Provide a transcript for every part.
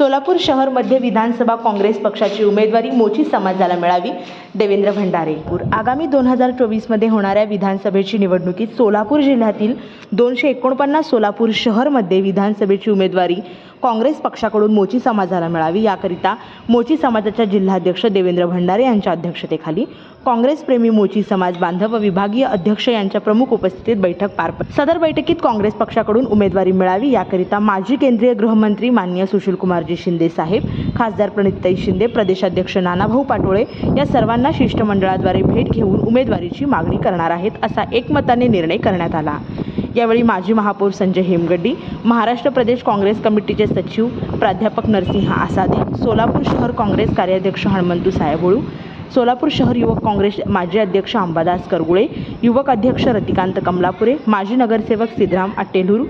सोलापूर शहर मध्य विधानसभा काँग्रेस पक्षाची उमेदवारी मोची समाजाला मिळावी देवेंद्र भंडारेपूर आगामी दोन हजार चोवीसमध्ये होणाऱ्या विधानसभेची निवडणुकीत सोलापूर जिल्ह्यातील दोनशे एकोणपन्नास सोलापूर शहरमध्ये विधानसभेची उमेदवारी काँग्रेस पक्षाकडून मोची समाजाला मिळावी याकरिता मोची समाजाच्या जिल्हाध्यक्ष देवेंद्र भंडारे यांच्या अध्यक्षतेखाली काँग्रेसप्रेमी मोची समाज बांधव व विभागीय अध्यक्ष यांच्या प्रमुख उपस्थितीत बैठक पार पडली. सदर बैठकीत काँग्रेस पक्षाकडून उमेदवारी मिळावी याकरिता माजी केंद्रीय गृहमंत्री माननीय सुशीलकुमारजी शिंदे साहेब खासदार प्रणितताई शिंदे प्रदेशाध्यक्ष नानाभाऊ पाटोळे या सर्वांना शिष्टमंडळाद्वारे भेट घेऊन उमेदवारीची मागणी करणार आहेत असा एकमताने निर्णय करण्यात आला. यावेळी माजी महापौर संजय हेमगड्डी महाराष्ट्र प्रदेश काँग्रेस कमिटीचे सचिव प्राध्यापक नरसिंह आसादे सोलापूर शहर काँग्रेस कार्याध्यक्ष हणमंतू सायबोळू सोलापूर शहर युवक काँग्रेस माजी अध्यक्ष अंबादास करगुळे युवक अध्यक्ष रतिकांत कमलापुरे माजी नगरसेवक सिद्धराम अट्टेलूर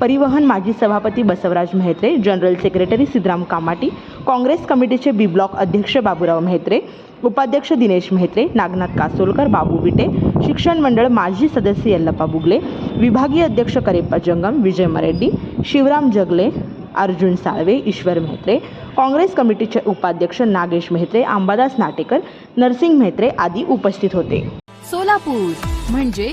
परिवहन माजी सभापती बसवराज मेहत्रे जनरल सेक्रेटरी सिद्धराम कामाटी काँग्रेस कमिटीचे बी ब्लॉक अध्यक्ष बाबूराव मेहत्रे उपाध्यक्ष दिनेश मेहत्रे नागनाथ कासोलकर बाबू विटे शिक्षण मंडळ माजी सदस्य यल्लप्पा बुगले विभागीय अध्यक्ष करेप्पा जंगम विजय मरेड्डी शिवराम जगले अर्जुन साळवे ईश्वर मेहत्रे काँग्रेस कमिटीचे उपाध्यक्ष नागेश मेहत्रे अंबादास नाटेकर नरसिंग मेहत्रे आदी उपस्थित होते. सोलापूर म्हणजे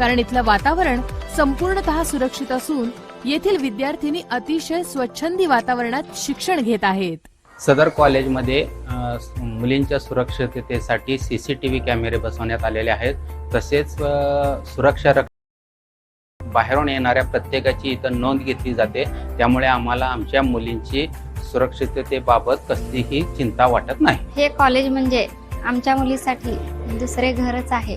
कारण इथलं वातावरण संपूर्णतः सुरक्षित असून येथील विद्यार्थिनी अतिशय स्वच्छंदी वातावरणात शिक्षण घेत आहेत. सदर कॉलेजमध्ये मुलींच्या सुरक्षिततेसाठी सी सी टी व्ही कॅमेरे बसवण्यात आलेले आहेत. तसेच सुरक्षा रक्षक बाहेरून येणाऱ्या प्रत्येकाची इथं नोंद घेतली जाते. त्यामुळे आम्हाला आमच्या मुलींची सुरक्षिततेबाबत कसलीही चिंता वाटत नाही. हे कॉलेज म्हणजे आमच्या मुलीसाठी दुसरे घरच आहे.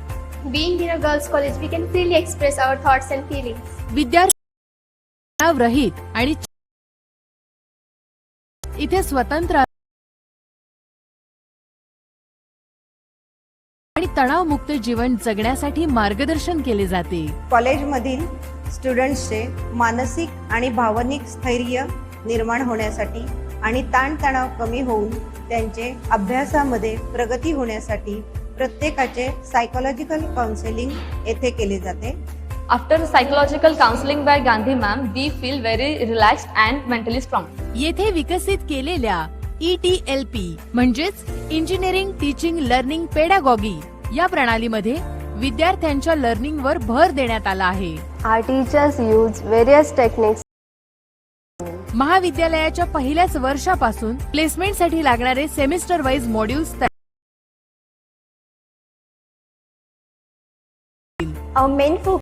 Being in a girls' college, we can freely express our thoughts and feelings. विद्यार्थी रहित आणि इथे स्वतंत्र आणि तणावमुक्त जीवन जगण्यासाठी मार्गदर्शन केले जाते कॉलेजमधील स्टुडंट्सचे मानसिक आणि भावनिक स्थैर्य निर्माण होण्यासाठी आणि ताणतणाव कमी होऊन त्यांचे अभ्यासामध्ये प्रगती होण्यासाठी प्रत्येकाचे सायकोलॉजिकल काउन्सिलिंग येथे केले जाते. After psychological counseling by Gandhi ma'am, we feel very relaxed and mentally strong. येथे विकसित केलेल्या E E T L P म्हणजेच इंजिनिअरिंग टीचिंग लर्निंग पेडागॉगी या प्रणालीमध्ये विद्यार्थ्यांच्या लर्निंगवर भर देण्यात आला आहे. Our teachers use various techniques. महाविद्यालयाच्या पहिल्याच वर्षापासून प्लेसमेंटसाठी लागणारे semester wise modules Our main focus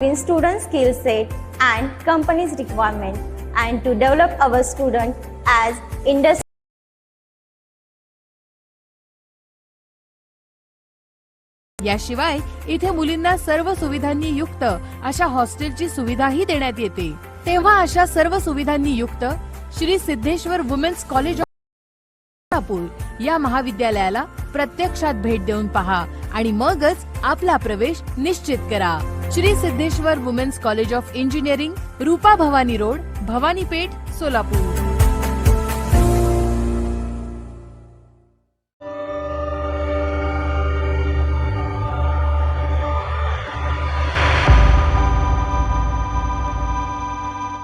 in student skill set and company's requirement and to develop our student as industry याशिवाय इथे मुलींना सर्व सुविधांनी युक्त अशा हॉस्टेलची सुविधाही देण्यात येते. तेव्हा अशा सर्व सुविधांनी युक्त Shri Siddheshwar women's college of या महाविद्यालयाला प्रत्यक्षात भेट देऊन पहा. आणि मगच आपला प्रवेश निश्चित करा. Shri Siddheshwar women's college of engineering Rupa Bhavani road Bhavanipeth Solapur.